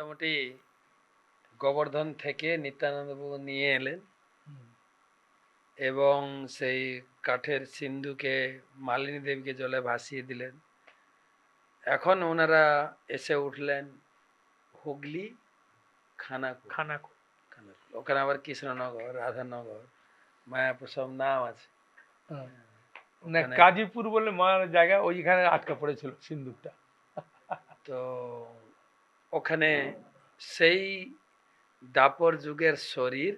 মোটামুটি গোবর্ধন থেকে নিত্যানন্দবাবু নিয়ে এলেন। এবং সেই কাঠের সিন্ধুকে মালিনী দেবীকে জলে ভাসিয়ে দিলেন। এখন ওনারা এসে উঠলেন হুগলি খানাকুল। খানাকুল। খানাকুল। ওখানে আবার কৃষ্ণনগর রাধানগর মায়াপুর সব নাম আছে। না কাজীপুর বলে মার জায়গা ওইখানে আটকা পড়েছিল সিন্দুকটা তো ওখানে সেই দাপর যুগের শরীর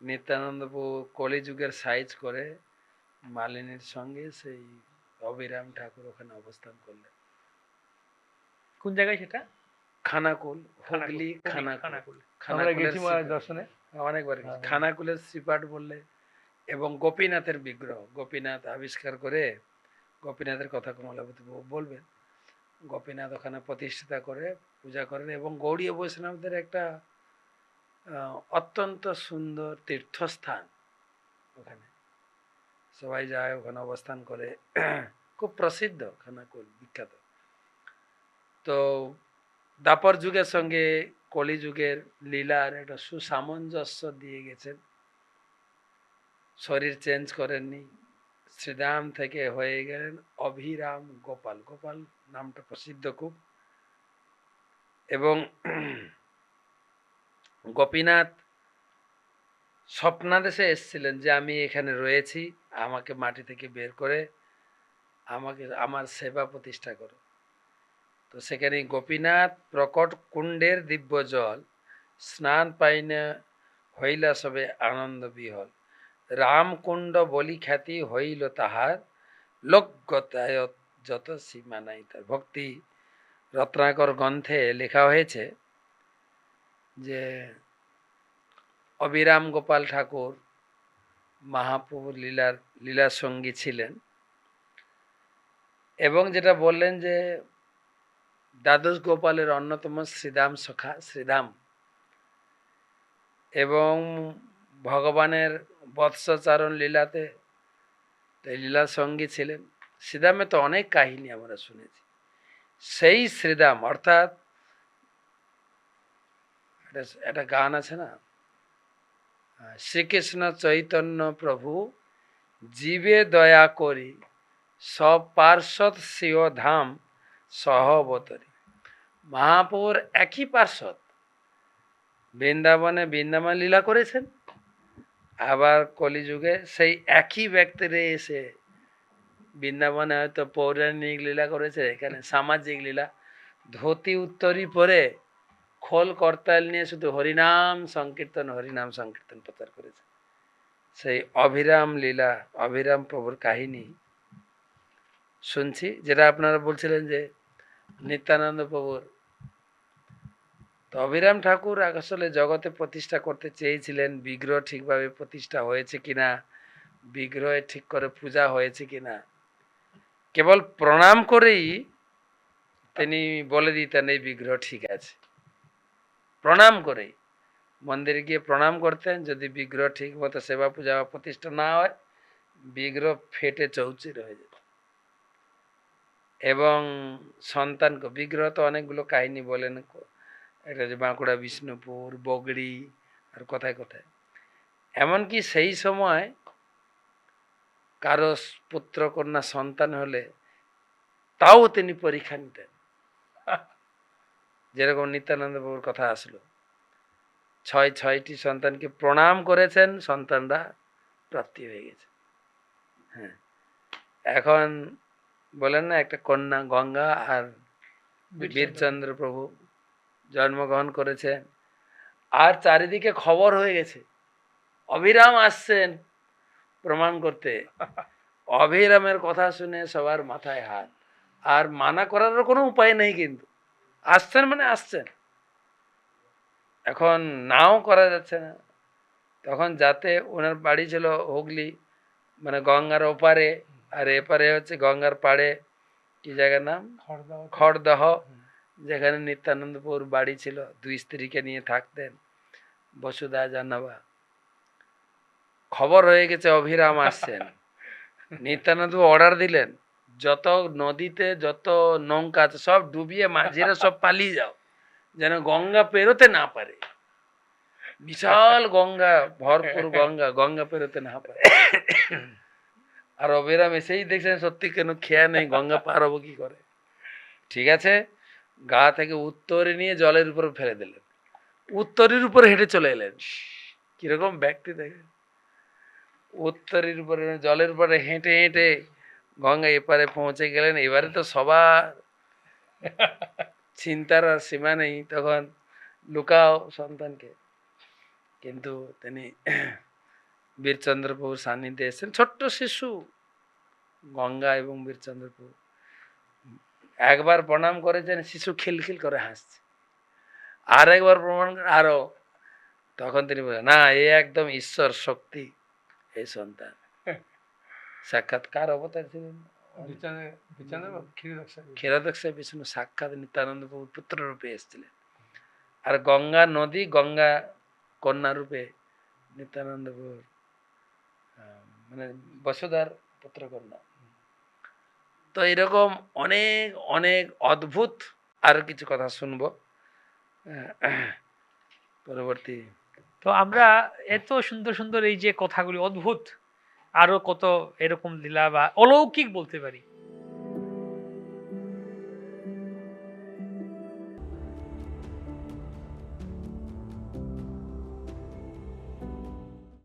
নিত্যানন্দপু কলি যুগের সাইজ করে মালিনীর সঙ্গে সেই অবিরাম ঠাকুর ওখানে অবস্থান করলেন। কোন জায়গায় সেটা? খানাকুল হুগলি খানাকুল। দর্শনে। অনেকবার হ্যাঁ। খানাকুলের শ্রীপাঠ বললে এবং গোপীনাথের বিগ্রহ গোপীনাথ আবিষ্কার করে গোপীনাথের কথা কমলাপতি বলবেন। গোপীনাথ ওখানে প্রতিষ্ঠিতা করে পূজা করেন এবং গৌড়ীয় বৈষ্ণবদের একটা অত্যন্ত সুন্দর তীর্থস্থান ওখানে। সবাই যায়, ওখানে অবস্থান করে। খুব প্রসিদ্ধ খানাকুল বিখ্যাত। তো দাপর যুগের সঙ্গে কলি যুগের লীলার একটা সুসামঞ্জস্য দিয়ে গেছেন। শরীর চেঞ্জ করেননি। শ্রীরাম থেকে হয়ে গেলেন অভিরাম গোপাল। গোপাল নামটা প্রসিদ্ধ খুব। এবং গোপীনাথ স্বপ্নাদেশে এসেছিলেন যে আমি এখানে রয়েছি, আমাকে মাটি থেকে বের করে আমাকে, আমার সেবা প্রতিষ্ঠা করো। তো সেখানে গোপীনাথ প্রকট কুণ্ডের দিব্য জল, স্নান পাইনা হইলা সবে আনন্দ বিহল। রামকুণ্ড বলি খ্যাতি হইল তাহার লোকগতায়ত যত সীমা নাই তার। ভক্তি রত্নাকর গ্রন্থে লেখা হয়েছে যে, অবিরাম গোপাল ঠাকুর মহাপ্রভুর লীলার লীলার সঙ্গী ছিলেন এবং যেটা বললেন যে, দ্বাদশ গোপালের অন্যতম শ্রীদাম সখা, শ্রীদাম এবং ভগবানের বৎসচারণ লীলাতে, তো এই লীলার সঙ্গী ছিলেন। শ্রীদামে তো অনেক কাহিনী আমরা শুনেছি। সেই শ্রীদাম, অর্থাৎ একটা- গান আছে না? শ্রীকৃষ্ণ চৈতন্য প্রভু, জীবে দয়া করি, সব পার্শ্বদ সিও ধাম সহবতরী। মহাপুর একই পার্শ্বদ বৃন্দাবনে বৃন্দাবন লীলা করেছেন? আবার কলিযুগে সেই একই ব্যক্তিরে এসে বৃন্দাবনে হয়তো পৌরাণিক লীলা করেছে, এখানে সামাজিক লীলা। ধুতি উত্তরি পরে খোল করতাল নিয়ে শুধু হরিনাম সংকীর্তন হরিনাম সংকীর্তন প্রচার করেছে। সেই অভিরাম লীলা, অভিরাম প্রভুর কাহিনী শুনছি, যেটা আপনারা বলছিলেন যে নিত্যানন্দ প্রভুর তো অভিরাম ঠাকুর আসলে জগতে প্রতিষ্ঠা করতে চেয়েছিলেন। বিগ্রহ ঠিকভাবে প্রতিষ্ঠা হয়েছে কিনা? বিগ্রহে ঠিক করে পূজা হয়েছে কিনা? কেবল প্রণাম করেই তিনি বলে দিতেন, এই বিগ্রহ ঠিক আছে। প্রণাম করেই। মন্দিরে গিয়ে প্রণাম করতেন, যদি বিগ্রহ ঠিক মতো সেবা পূজা প্রতিষ্ঠা না হয়, বিগ্রহ ফেটে চৌচির হয়ে যেত। এবং সন্তানকে, বিগ্রহ তো অনেকগুলো কাহিনী বলেন এটা যে বাঁকুড়া বিষ্ণুপুর বগড়ি আর কোথায় কোথায়। এমনকি সেই সময় কারও পুত্র কন্যা সন্তান হলে তাও তিনি পরীক্ষা নিতেন। যেরকম নিত্যানন্দ বাবুর কথা আসলো ছয় ছয়টি সন্তানকে প্রণাম করেছেন সন্তানরা প্রাপ্তি হয়ে গেছে। হ্যাঁ এখন বলেন না একটা কন্যা গঙ্গা আর বীরচন্দ্র। প্রভু জন্মগ্রহণ করেছেন আর চারিদিকে খবর হয়ে গেছে। অভিরাম আসছেন প্রমাণ করতে। অভিরামের কথা শুনে সবার মাথায় হাত। আর মানা করারও কোনো উপায় নেই কিন্তু। আসছেন মানে আসছেন। এখন নাও করা যাচ্ছে না। তখন যাতে ওনার বাড়ি ছিল হুগলি মানে গঙ্গার ওপারে। আর এপারে হচ্ছে গঙ্গার পাড়ে। কি জায়গার নাম? খড়দাহ। যেখানে নিত্যানন্দপুর বাড়ি ছিল দুই স্ত্রীকে নিয়ে থাকতেন বসুদা জানাবা খবর হয়ে গেছে অভিরাম আসছেন। নিত্যানন্দ অর্ডার দিলেন যত নদীতে যত নৌকা আছে সব ডুবিয়ে মাঝিরা সব পালিয়ে যাও যেন গঙ্গা পেরোতে না পারে। বিশাল গঙ্গা ভরপুর গঙ্গা গঙ্গা পেরোতে না পারে। আর অবেরাম এসেই দেখছেন সত্যি কেন খেয়া নেই গঙ্গা পার হব কি করে? ঠিক আছে? গা থেকে উত্তরে নিয়ে জলের উপর ফেলে দিলেন। উত্তরের উপর হেঁটে চলে এলেন। কীরকম ব্যক্তি দেখে উত্তরের উপরে, জলের উপরে হেঁটে হেঁটে গঙ্গা এপারে পৌঁছে গেলেন। এবারে তো সবার চিন্তার আর সীমা নেই। তখন লুকাও সন্তানকে। কিন্তু তিনি বীরচন্দ্রপুর সান্নিধ্যে এসেছেন। ছোট্ট শিশু গঙ্গা এবং বীরচন্দ্র প্রভু একবার প্রণাম করেছেন শিশু খিলখিল করে হাসছে। আর একবার প্রমাণ করে আরও তখন তিনি বলেন না এ একদম ঈশ্বর শক্তি এই সন্তান। সাক্ষাৎকার অবতার ছিলেন। ক্ষীরদক্ষা বিষ্ণু সাক্ষাৎ নিত্যানন্দ প্রভুর পুত্র রূপে এসেছিলেন। আর গঙ্গা নদী গঙ্গা কন্যা রূপে নিত্যানন্দ প্রভুর মানে বসুধার পুত্র কন্যা। তো এরকম অনেক অনেক অদ্ভুত আরও কিছু কথা শুনব। পরবর্তী। তো আমরা এত সুন্দর সুন্দর এই যে কথাগুলি অদ্ভুত আরও কত এরকম লীলা বা অলৌকিক বলতে পারি।